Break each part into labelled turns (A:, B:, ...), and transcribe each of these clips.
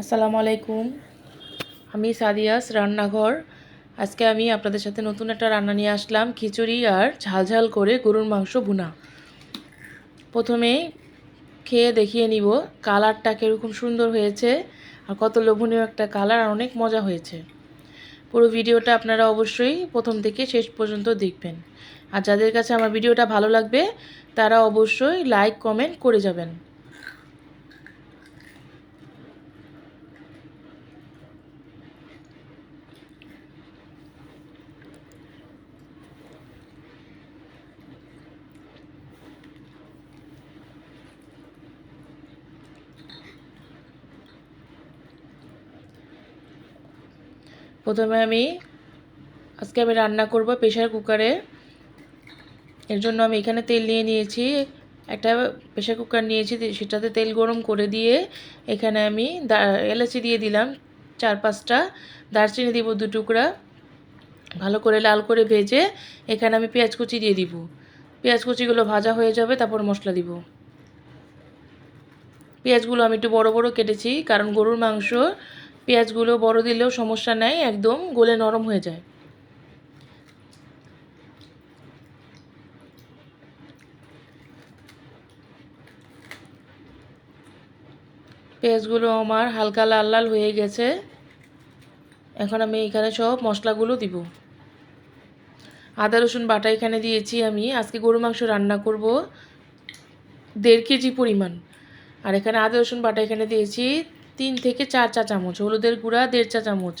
A: আসসালামু আলাইকুম। আমি সাদিয়াস, রান্নাঘর। আজকে আমি আপনাদের সাথে নতুন একটা রান্না নিয়ে আসলাম, খিচুড়ি আর ঝালঝাল করে গরুর মাংস ভুনা। প্রথমে খেয়ে দেখিয়ে নিব কালারটা কীরকম সুন্দর হয়েছে আর কত লোভনীয় একটা কালার আর অনেক মজা হয়েছে। পুরো ভিডিওটা আপনারা অবশ্যই প্রথম থেকে শেষ পর্যন্ত দেখবেন। আর যাদের কাছে আমার ভিডিওটা ভালো লাগবে, তারা অবশ্যই লাইক কমেন্ট করে যাবেন। প্রথমে আমি আজকে আমি রান্না করব প্রেশার কুকারে। এর জন্য আমি এখানে তেল নিয়ে নিয়েছি। একটা প্রেশার কুকার নিয়েছি, সেটাতে তেল গরম করে দিয়ে এখানে আমি এলাচি দিয়ে দিলাম, চার পাঁচটা। দারচিনি দিব দু টুকরা। ভালো করে লাল করে ভেজে এখানে আমি পেঁয়াজ কুচি দিয়ে দিব। পেঁয়াজ কুচিগুলো ভাজা হয়ে যাবে, তারপর মশলা দিব। পেঁয়াজগুলো আমি একটু বড় বড় কেটেছি, কারণ গরুর মাংস পেঁয়াজগুলো বড় দিলেও সমস্যা নেই, একদম গোলে নরম হয়ে যায়। পেঁয়াজগুলো আমার হালকা লাল লাল হয়ে গেছে। এখন আমি এখানে সব মশলাগুলো দিব। আদা, রসুন, বাটা এখানে দিয়েছি আমি। আজকে গরু মাংস রান্না করব দেড় কেজি পরিমাণ। আর এখানে আদা, রসুন, বাটা এখানে দিয়েছি তিন থেকে চার চা চামচ, হলুদের গুঁড়া, দেড় চা চামচ,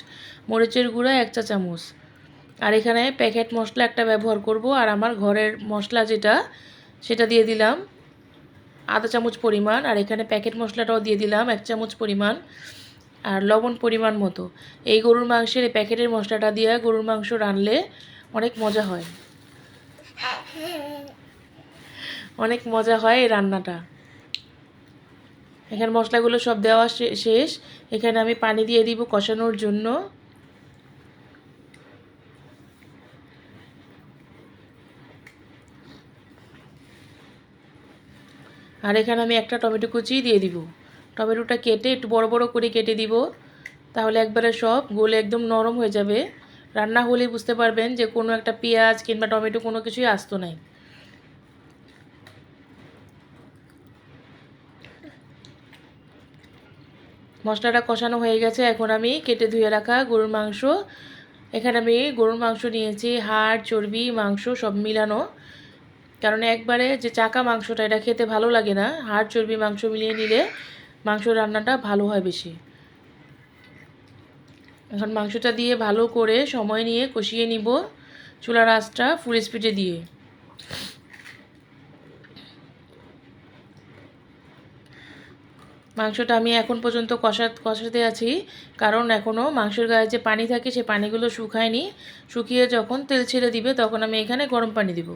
A: মরিচের গুঁড়া, এক চা চামচ। আর এখানে প্যাকেট মশলা একটা ব্যবহার করব, আর আমার ঘরের মশলা যেটা, সেটা দিয়ে দিলাম। আধা চামচ পরিমাণ, আর এখানে প্যাকেট মশলাটাও দিয়ে দিলাম, এক চামচ পরিমাণ, আর লবণ পরিমাণ মতো। এই গরুর মাংসের এই প্যাকেটের মশলাটা দিয়ে গরুর মাংস রানলে অনেক মজা হয়। অনেক মজা হয় এই রান্নাটা। এখানে মশলাগুলো সব দেওয়া শেষ। এখানে আমি পানি দিয়ে দিব কষানোর জন্য। আর এখানে আমি একটা টমেটো কুচি দিয়ে দিব। টমেটোটা কেটে একটু বড় বড় করে কেটে দিব। তাহলে একবারে সব গোলে একদম নরম হয়ে যাবে। রান্না হলেই বুঝতে পারবেন যে কোনো একটা পেঁয়াজ কিংবা টমেটো কোনো কিছুই আসতো নাই। মশলাটা কষানো হয়ে গেছে। এখন আমি কেটে ধুয়ে রাখা গরুর মাংস। এখানে আমি গরুর মাংস নিয়েছি, হাড়, চর্বি, মাংস সব মিলানো। কারণ একবারে যে চাকা মাংসটা, এটা খেতে ভালো লাগে না। হাড়, চর্বি, মাংস মিলিয়ে নিলে মাংস রান্নাটা ভালো হয় বেশি। এখন মাংসটা দিয়ে ভালো করে সময় নিয়ে কষিয়ে নিব চুলার আঁচটা ফুল স্পিডে দিয়ে। মাংসটা আমি এখন পর্যন্ত কষা, কষাতে আছি। কারণ এখনও মাংসের গায়ে যে পানি থাকে, সে পানিগুলো শুকায়নি। শুকিয়ে যখন তেল ছেড়ে দিবে, তখন আমি এখানে গরম পানি দিব।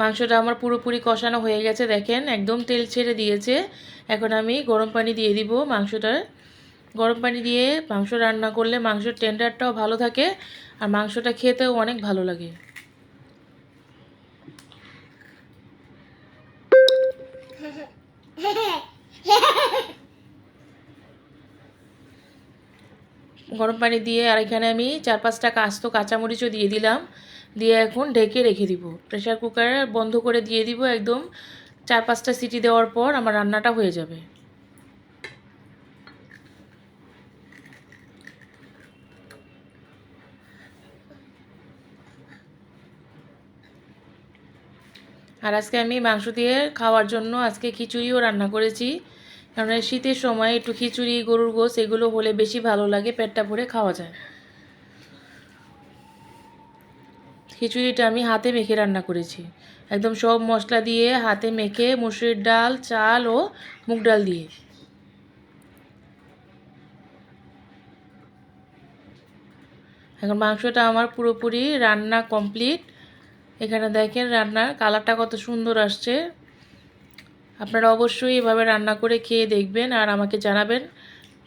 A: মাংসটা আমার পুরোপুরি কষানো হয়ে গেছে, দেখেন। একদম তেল ছেড়ে দিয়েছে। এখন আমি গরম পানি দিয়ে দিব মাংসটা গরম পানি দিয়ে মাংস রান্না করলে মাংসের টেন্ডারটাও ভালো থাকে আর মাংসটা খেতেও অনেক ভালো লাগে। গরম পানি দিয়ে আর এখানে আমি চার পাঁচটা কাস্ত কাঁচামরিচও দিয়ে দিলাম। দিয়ে এখন ঢেকে রেখে দিব। প্রেশার কুকারে বন্ধ করে দিয়ে দিব একদম। চার পাঁচটা সিটি দেওয়ার পর আমার রান্নাটা হয়ে যাবে। আর আজকে আমি মাংস দিয়ে খাওয়ার জন্য আজকে খিচুড়িও রান্না করেছি। কারণ শীতের সময় একটু খিচুড়ি, গরুর গোস এগুলো হলে বেশি ভালো লাগে পেটটা ভরে খাওয়া যায়। খিচুড়িটা আমি হাতে মেখে রান্না করেছি। একদম সব মশলা দিয়ে হাতে মেখে মুসুরির ডাল, চাল ও মুগ ডাল দিয়ে। এখন মাংসটা আমার পুরোপুরি রান্না কমপ্লিট। এখানে দেখেন রান্নার কালারটা কত সুন্দর আসছে। আপনারা অবশ্যই এভাবে রান্না করে খেয়ে দেখবেন আর আমাকে জানাবেন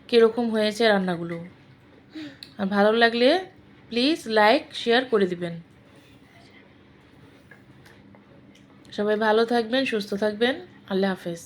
A: কীরকম হয়েছে রান্নাগুলো। আর ভালো লাগলে প্লিজ লাইক, শেয়ার করে দিবেন। সবাই ভালো থাকবেন, সুস্থ থাকবেন। আল্লাহ হাফেজ।